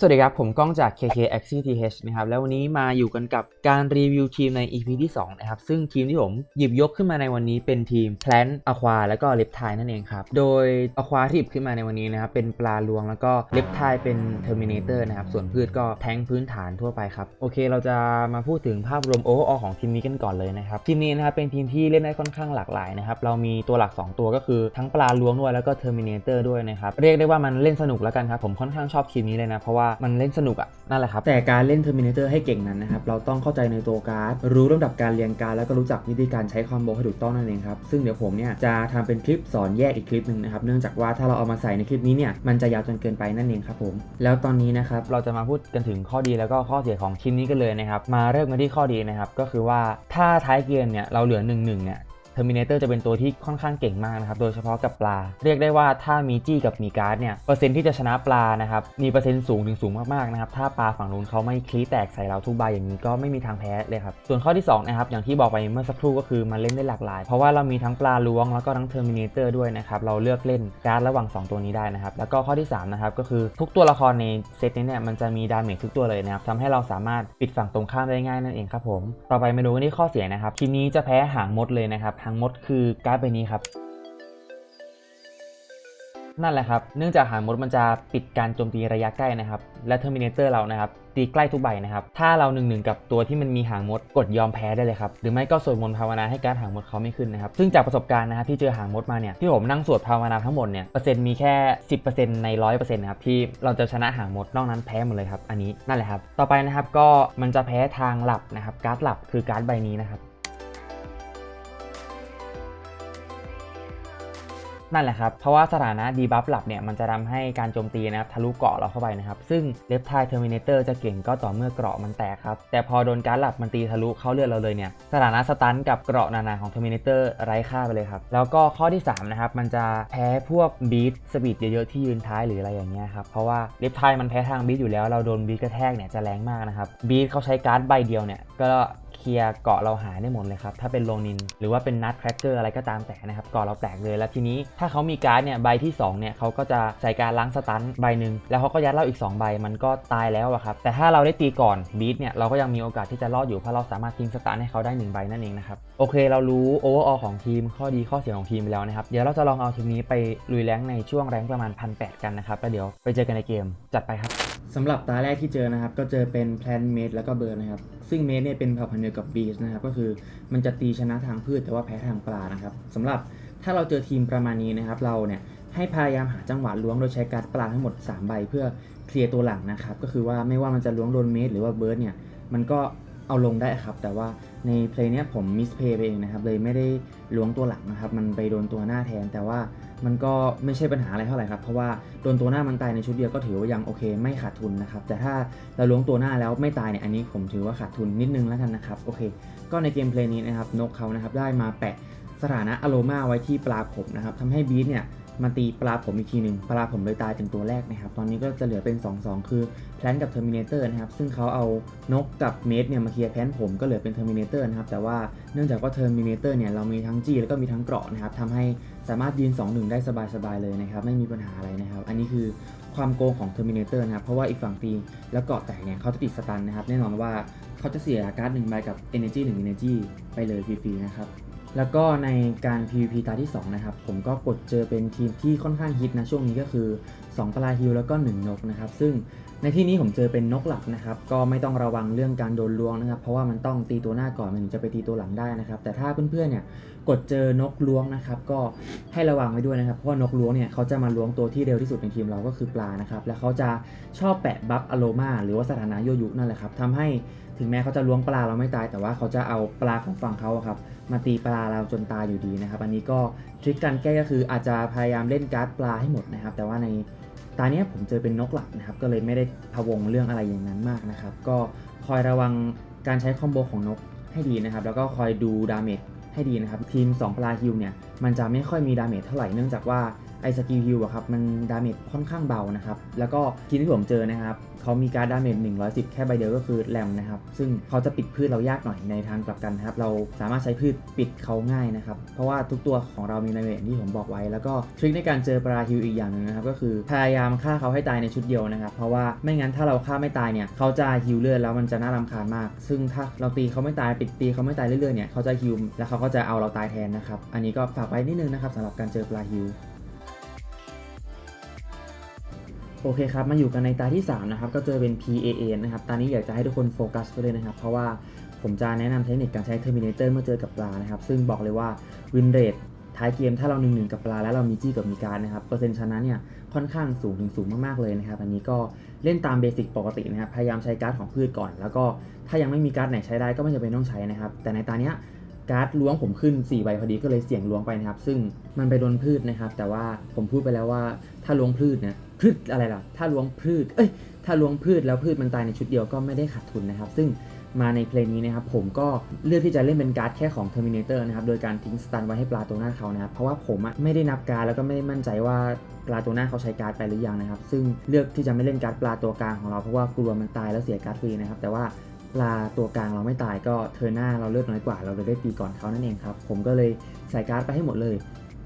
สวัสดีครับ ผมก้องจาก KK a x i TH นะครับแล้ววันนี้มาอยู่กันกับการรีวิวทีมใน EP ที่ 2 นะครับ ซึ่งทีมที่ผมหยิบยกขึ้นมาในวันนี้เป็นทีม Plant Aqua แล้วก็ Reptile นั่นเองครับ โดย Aqua ที่หยิบขึ้นมาในวันนี้นะครับ เป็นปลาลวงแล้วก็ Reptile เป็น Terminator นะครับ ส่วนพืชก็แท้งพื้นฐานทั่วไปครับ โอเคเราจะมาพูดถึงภาพรวม overall ของทีมนี้กันก่อนเลยนะครับ ทีมนี้นะครับเป็นทีมที่เล่นได้ค่อนข้างหลากหลายนะครับเรามีตัวหลัก 2 ตัวก็คือทั้งปลาลวงด้วยแล้วก็ Terminator ด้วยนะครับเรียกได้ว่ามันเล่นสนุกแล้วกันครับผมค่อนข้างชอบทีมนี้เลยนะเพราะว่ามันเล่นสนุกอะนั่นแหละครับ แต่การเล่น Terminator ให้เก่งนั้นนะครับ เราต้องเข้าใจในตัวการ์ด รู้ลำดับการเรียงการดแล้วก็รู้จักวิธีการใช้คอมโบให้ถูกต้องนั่นเองครับ ซึ่งเดี๋ยวผมเนี่ยจะทำเป็นคลิปสอนแยกอีกคลิปหนึ่งนะครับ เนื่องจากว่าถ้าเราเอามาใส่ในคลิปนี้เนี่ย มันจะยาวจนเกินไปนั่นเองครับผม แล้วตอนนี้นะครับ เราจะมาพูดกันถึงข้อดีแล้วก็ข้อเสียของทีมนี้กันเลยนะครับ มาเริ่มกันที่ข้อดีนะครับ ก็คือว่าถ้าท้ายเกมเนี่ยเราเหลือ1นเนี่ย เทอร์มินเตอร์จะเป็นตัวที่ค่อนข้างเก่งมากนะครับ โดยเฉพาะกับปลา เรียกได้ว่าถ้ามีจี้กับมีการ์ดเนี่ย เปอร์เซ็นต์ที่จะชนะปลานะครับ มีเปอร์เซ็นต์สูงถึงสูงมากๆนะครับ ถ้าปลาฝั่งนู้นเขาไม่คลีแตกใส่เราทุกใบอย่างนี้ก็ไม่มีทางแพ้เลยครับ ส่วนข้อที่สองนะครับ อย่างที่บอกไปเมื่อสักครู่ก็คือมันเล่นได้หลากหลาย เพราะว่าเรามีทั้งปลาล้วงแล้วก็ทั้งเทอร์มินเตอร์ด้วยนะครับ เราเลือกเล่นการ์ดระหว่างสองตัวนี้ได้นะครับ แล้วก็ข้อที่สามนะครับก็คือทุกตัวละครในเซตนี้เนี่ยมันจะมีดาเมจทุกตัวเลยนะครับทำให้เราสามารถปิดฝั่งตรงข้ามได้ง่ายนั่นเองครับผม ต่อไปมาดูกันที่ข้อเสียนะครับทีนี้จะแพ้หางมดเลยนะครับหางมดคือการ์ดใบนี้ครับ นั่นแหละครับ เนื่องจากหางมดมันจะปิดการโจมตีระยะใกล้นะครับ และเทอร์มินเตอร์เรานะครับ ตีใกล้ทุกใบนะครับ ถ้าเราหนึ่งหนึ่งกับตัวที่มันมีหางมดกดยอมแพ้ได้เลยครับ หรือไม่ก็สวดมนต์ภาวนาให้การดหางมดเขาไม่ขึ้นนะครับ ซึ่งจากประสบการณ์นะครับที่เจอหางมดมาเนี่ย ที่ผมนั่งสวดภาวนาทั้งหมดเนี่ยเปอร์เซ็นต์มีแค่ 10%ใน 100%นะครับที่เราจะชนะหางมดนอกนั้นแพ้หมดเลยครับ อันนี้นั่นแหละครับ ต่อไปนะครับก็มันจะแพ้ทางหลับนะครับการ์ดหลับคือการ์ดใบนี้นะครับ นั่นแหละครับ เพราะว่าสถานะดีบัฟหลับเนี่ยมันจะทำให้การโจมตีนะครับทะลุเกราะเราเข้าไปนะครับ ซึ่งเลฟทายเทอร์มินเตอร์จะเก่งก็ต่อเมื่อเกราะมันแตกครับ แต่พอโดนการหลับมันตีทะลุเข้าเลือดเราเลยเนี่ย สถานะสตันกับเกราะนานาของเทอร์มินเตอร์ไร้ค่าไปเลยครับ แล้วก็ข้อที่3นะครับมันจะแพ้พวกบีทสปีดเยอะๆที่ยืนท้ายหรืออะไรอย่างเงี้ยครับเพราะว่าเลฟทายมันแพ้ทางบีทอยู่แล้วเราโดนบีทกระแทกเนี่ยจะแรงมากนะครับบีทเขาใช้การ์ดใบเดียวเนี่ยก็เคลียร์เกาะเราหายได้หมดเลยครับ ถ้าเป็นโลนิน หรือว่าเป็นนัทแครกเกอร์อะไรก็ตามแต่นะครับเกาะเราแตกเลย แล้วทีนี้ถ้าเขามีการ์ดเนี่ยใบที่2เนี่ยเขาก็จะใส่การล้างสตันใบหนึ่งแล้วเขาก็ยัดเราอีก 2 ใบมันก็ตายแล้วอะครับแต่ถ้าเราได้ตีก่อนบีทเนี่ยเราก็ยังมีโอกาสที่จะรอดอยู่เพราะเราสามารถทิ้งสตันให้เขาได้1ใบนั่นเองนะครับโอเคเรารู้โอเวอร์ออของทีมข้อดีข้อเสียของทีมไปแล้วนะครับเดี๋ยวเราจะลองเอาทีมนี้ไปลุยแรงในช่วงแรงประมาณพันแกันนะครับแล้วเดี๋ยวไปเจอกันในเกมจัดไปครับสำหรับตาแรกที่เจอนะครับก็เจอเป็น Plant Mate แล้วก็เบิร์นะครับซึ่งเม e เนี่ยเป็นเผ่าพันธุ์เดียวกับบีชนะครับก็คือมันจะตีชนะทางพืชแต่ว่าแพ้ทางปลานะครับสำหรับถ้าเราเจอทีมประมาณนี้นะครับ เราเนี่ยให้พยายามหาจังหวะล้วงโดยใช้การปลาทั้งหมด 3 ใบเพื่อเคลียร์ตัวหลังนะครับ ก็คือว่าไม่ว่ามันจะล้วงโดนเม e หรือว่าเบิร์ดเนี่ยมันก็ เอาลงได้ครับ แต่ว่าในเพลย์เนี้ผมมิสเพย์ไปเองนะครับ เลยไม่ได้ล้วงตัวหลังนะครับ มันไปโดนตัวหน้าแทน แต่ว่ามันก็ไม่ใช่ปัญหาอะไรเท่าไหร่ครับ เพราะว่าโดนตัวหน้ามันตายในชุดเดียวก็ถือว่ายังโอเค ไม่ขาดทุนนะครับ แต่ถ้าเราล้วงตัวหน้าแล้วไม่ตายเนี่ย อันนี้ผมถือว่าขาดทุนนิดนึงแล้วกันนะครับ โอเค ก็ในเกมเพลย์นี้นะครับ นกเขานะครับได้มาแปะสถานะอโลมาไว้ที่ปลาผมนะครับทำให้บีทเนี่ย มาตีปลาผมอีกทีหนึ่งปลาผมเลยตายเป็นตัวแรกนะครับ ตอนนี้ก็จะเหลือเป็น 2-2 คือแพลนกับเทอร์มินเตอร์นะครับ ซึ่งเขาเอานกกับเมดเนี่ยมาเคลียร์แพลนผมก็เหลือเป็นเทอร์มินเตอร์นะครับ แต่ว่าเนื่องจากว่าเทอร์มินเตอร์เนี่ยเรามีทั้งจี้แล้วก็มีทั้งเกราะนะครับทำให้สามารถยืน2-1 ได้สบายๆเลยนะครับ ไม่มีปัญหาอะไรนะครับ อันนี้คือความโกงของเทอร์มินเตอร์นะครับ เพราะว่าอีกฝั่งตีแล้วเกาะแตกเนี่ยเขาจะติดสตันนะครับ แน่นอนว่าเขาจะเสียการ์ดหนึ่งใบกับ Energy 1 Energy ไปเลยฟรีๆนะครับ แล้วก็ในการ PVP ตาที่ 2 นะครับ ผมก็กดเจอเป็นทีมที่ค่อนข้างฮิตนะ ช่วงนี้ก็คือ 2ปลาฮิลแล้วก็ 1 นกนะครับ ซึ่งในที่นี้ผมเจอเป็นนกหลับนะครับ ก็ไม่ต้องระวังเรื่องการโดนลวงนะครับ เพราะว่ามันต้องตีตัวหน้าก่อนมันถึงจะไปตีตัวหลังได้นะครับ แต่ถ้าเพื่อนๆเนี่ยกดเจอนกล้วงนะครับ ก็ให้ระวังไว้ด้วยนะครับ เพราะานกล้วงเนี่ยเขาจะมาล้วงตัวที่เร็วที่สุดในทีมเราก็คือปลานะครับ แล้วเขาจะชอบแปะบัฟอโลมาหรือว่าสถานะโยยุนั่นแหละครับทำให้ถึงแม้เขาจะล้วงปลาเราไม่ตาย แต่ว่าเขาจะเอาปลาของฝั่งเขาครับมาตีปลาเราจนตายอยู่ดีนะครับ อันนี้ก็ทริคการแก้ก็คืออาจจะพยายามเล่นการ์ดปลาให้หมดนะครับ แต่ว่าใน ตาเนี้ยผมเจอเป็นนกหลับนะครับ ก็เลยไม่ได้พะวงเรื่องอะไรอย่างนั้นมากนะครับ ก็คอยระวังการใช้คอมโบของนกให้ดีนะครับ แล้วก็คอยดูดาเมจให้ดีนะครับ ทีม 2 ปลาฮิวเนี่ย มันจะไม่ค่อยมีดาเมจเท่าไหร่ เนื่องจากว่า ไอสกิลฮิลอะครับมันดาเมจค่อนข้างเบานะครับ แล้วก็ทีมที่ผมเจอนะครับเขามีการดาเมจ110 แค่ใบเดียวก็คือแรมนะครับ ซึ่งเขาจะปิดพืชเรายากหน่อยในทางกลับกันนะครับ เราสามารถใช้พืชปิดเขาง่ายนะครับ เพราะว่าทุกตัวของเรามีดาเมจที่ผมบอกไว้ แล้วก็ทริคในการเจอปลาฮิลอีกอย่างหนึ่งนะครับ ก็คือพยายามฆ่าเขาให้ตายในชุดเดียวนะครับ เพราะว่าไม่งั้นถ้าเราฆ่าไม่ตายเนี่ยเขาจะฮิลเลือดแล้วมันจะน่ารำคาญมาก ซึ่งถ้าเราตีเขาไม่ตายปิดตีเขาไม่ตายเรื่อยๆเนี่ยเขาจะฮิลแล้วเขาก็จะเอาเราตายแทนนะครับ อันนี้ก็ฝากไว้นิดนึงนะครับสำหรับการเจอปลาฮิล โอเคครับ มาอยู่กันในตาที่ 3 นะครับ ก็เจอเป็น PAA นะครับ ตอนนี้อยากจะให้ทุกคนโฟกัสไปเลยนะครับ เพราะว่าผมจะแนะนำเทคนิคการใช้ Terminator เมื่อเจอกับปลานะครับ ซึ่งบอกเลยว่าวินเรทท้ายเกมถ้าเรา1นกับปลาแล้วเรามีจี้กับมีการนะครับเปอร์เซ็นต์ชนะเนี่ยค่อนข้างสูงถึงสูงมากๆเลยนะครับ อันนี้ก็เล่นตามเบสิกปกตินะครับ พยายามใช้การ์ดของพืชก่อน แล้วก็ถ้ายังไม่มีการ์ดไหนใช้ได้ก็ไม่จำเป็นต้องใช้นะครับ แต่ในตาเนี้ย การ์ดล้วงผมขึ้น4ใบพอดีก็เลยเสี่ยงล้วงไปนะครับ ซึ่งมันไปโดนพืชนะครับ แต่ว่าผมพูดไปแล้วว่าถ้าล้วงพืชนี่ยพืชอะไรล่ะ ถ้าล้วงพืช เอ้ย ถ้าล้วงพืชแล้วพืชมันตายในชุดเดียวก็ไม่ได้ขาดทุนนะครับ ซึ่งมาในเพลงนี้นะครับผมก็เลือกที่จะเล่นเป็นการ์ดแค่ของ Terminator นะครับโดยการทิ้งสตันไว้ให้ปลาตัวหน้าเขานะครับเพราะว่าผมอะไม่ได้นับการดแล้วก็ไม่ได้มั่นใจว่าปลาตัวหน้าเขาใช้การ์ดไปหรือยังนะครับ ซึ่งเลือกที่จะไม่เล่นการ์ดปลาตัวกลางของเราเพราะว่ากลัวมันตายแล้วเสียการ์ดฟรีนะครับแต่ว่า ลาตัวกลางเราไม่ตายก็เทอร์หน้าเราเลือกน้อยกว่า เราเลยได้ตีก่อนเขานั่นเองครับ ผมก็เลยใส่การ์ดไปให้หมดเลย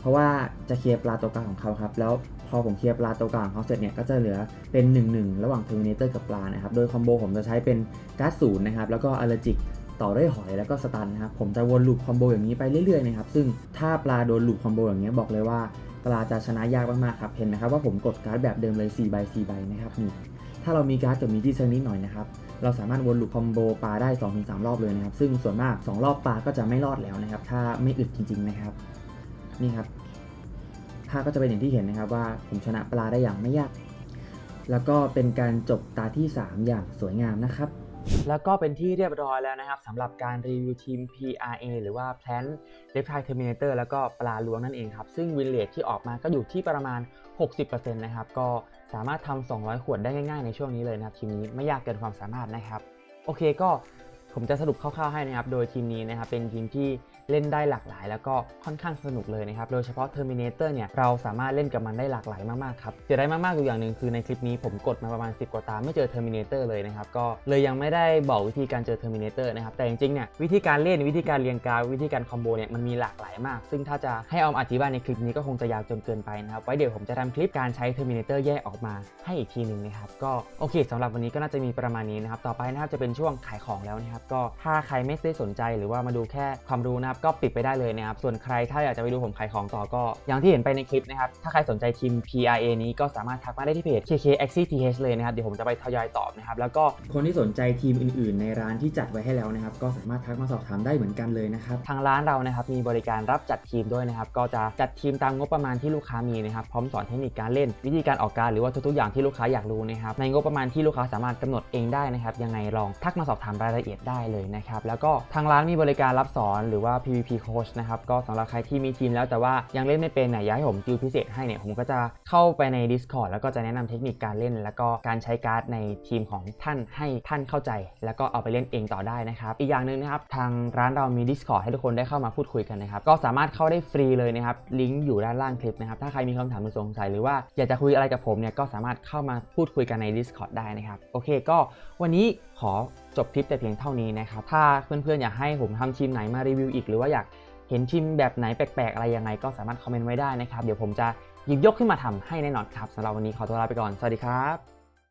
เพราะว่าจะเคลียร์ปลาตัวกลางของเขาครับ แล้วพอผมเคลียร์ปลาตัวกลางของเขาเสร็จเนี่ยก็จะเหลือเป็น 1 1 ระหว่างเทอร์มินเตอร์กับปลานะครับ โดยคอมโบผมจะใช้เป็นการ์ดศูนย์นะครับ แล้วก็อ l ลจิกต่อด้วยหอยแล้วก็สตันนะครับ ผมจะวนลูปคอมโบอย่างนี้ไปเรื่อยๆนะครับ ซึ่งถ้าปลาโดนลูปคอมโบอย่างนี้บอกเลยว่าปลาจะชนะยากมากๆครับ เห็นไหมครับว่าผมกดการ์ดแบบเดิมเลย4ใบ4ใบนะครับนี่ ถ้าเรามีการ์ดกับมีที่เซนิดหน่อยนะครับ เราสามารถวนลูปคอมโบปลาได้ 2-3 รอบเลยนะครับ ซึ่งส่วนมาก 2 รอบปลาก็จะไม่รอดแล้วนะครับ ถ้าไม่อึดจริง ๆนะครับ นี่ครับภาพก็จะเป็นอย่างที่เห็นนะครับว่าผมชนะปลาได้อย่างไม่ยาก แล้วก็เป็นการจบตาที่ 3 อย่างสวยงามนะครับ แล้วก็เป็นที่เรียบร้อยแล้วนะครับสำหรับการรีวิวทีม PRA หรือว่า Plant Reptile Terminator แล้วก็ปลาล้วงนั่นเองครับ ซึ่งวินเลทที่ออกมาก็อยู่ที่ประมาณ 60%นะครับก็ สามารถทำ200 ขวดได้ง่ายๆ ในช่วงนี้เลยนะครับทีมนี้ไม่ยากเกินความสามารถนะครับ โอเคก็ผมจะสรุปคร่าวๆให้นะครับ โดยทีมนี้นะครับเป็นทีมที่ เล่นได้หลากหลาย แล้วก็ค่อนข้างสนุกเลยนะครับ โดยเฉพาะ Terminator เนี่ยเราสามารถเล่นกับมันได้หลากหลายมากๆครับเสียดายมากๆอยู่อย่างหนึ่งคือในคลิปนี้ผมกดมาประมาณ 10 กว่าตาไม่เจอ Terminator เลยนะครับก็เลยยังไม่ได้บอกวิธีการเจอ Terminator นะครับแต่จริงๆเนี่ยวิธีการเล่นวิธีการเรียงการวิธีการคอมโบเนี่ยมันมีหลากหลายมาก ซึ่งถ้าจะให้เอามอธิบายในคลิปนี้ก็คงจะยาวจนเกินไปนะครับไว้เดี๋ยวผมจะทำคลิปการใช้ Terminator แยกออกมาให้อีกทีหนึ่งนะครับก็โอเคสำหรับวันนี้ก็น่าจะมีประมาณนี้นะครับต่อไปนะครับจะเป็นช่วงขายของแล้วนะครับก็ถ้าใครไม่ได้สนใจหรือว่ามาดูแค่ความรู้นะครับก็ปิดไปได้เลยนะครับ ส่วนใครถ้าอยากจะไปดูผมขายของต่อก็อย่างที่เห็นไปในคลิปนะครับ ถ้าใครสนใจทีม PRA นี้ก็สามารถทักมาได้ที่เพจ KK a x i TH เลยนะครับ เดี๋ยวผมจะไปทยอยตอบนะครับ แล้วก็คนที่สนใจทีมอื่นๆ ในร้านที่จัดไว้ให้แล้วนะครับ ก็สามารถทักมาสอบถามได้เหมือนกันเลยนะครับ ทางร้านเรานะครับมีบริการรับจัดทีมด้วยนะครับ ก็จะจัดทีมตามงบประมาณที่ลูกค้ามีนะครับ พร้อมสอนเทคนิคการเล่น วิธีการออกการหรือว่าทุกๆอย่างที่ลูกค้าอยากรู้นะครับ ในงบประมาณที่ลูกค้าสามารถกำหนดเองได้นะครับ ยังไงลองทักมาสอบถามรายละเอียดได้เลยนะครับ แล้วก็ทางร้านมีบริการรับสอนหรือว่า PVP coach นะครับก็สำหรับใครที่มีทีมแล้วแต่ว่ายังเล่นไม่เป็นเนี่ยอยากให้ผมติวพิเศษให้เนี่ยผมก็จะเข้าไปใน Discord แล้วก็จะแนะนำเทคนิคการเล่น แล้วก็การใช้การ์ดในทีมของท่านให้ท่านเข้าใจ แล้วก็เอาไปเล่นเองต่อได้นะครับอีกอย่างหนึ่งนะครับทางร้านเรามี Discord ให้ทุกคนได้เข้ามาพูดคุยกันนะครับก็สามารถเข้าได้ฟรีเลยนะครับลิงก์อยู่ด้านล่างคลิปนะครับถ้าใครมีคำถามหรือสงสัยหรือว่าอยากจะคุยอะไรกับผมเนี่ยก็สามารถเข้ามาพูดคุยกันใน Discord ได้นะครับโอเคก็วันนี้ขอจบคลิปแต่เพียงเท่านี้นะครับถ้าเพื่อนๆอยากให้ผมทำทีมไหนมารีวิวอีกหรือว่าอยากเห็นทีมแบบไหนแปลกๆ อะไรยังไงก็สามารถคอมเมนต์ไว้ได้นะครับ เดี๋ยวผมจะหยิบยกขึ้นมาทำให้แน่นอนครับสำหรับวันนี้ขอตัวลาไปก่อน สวัสดีครับ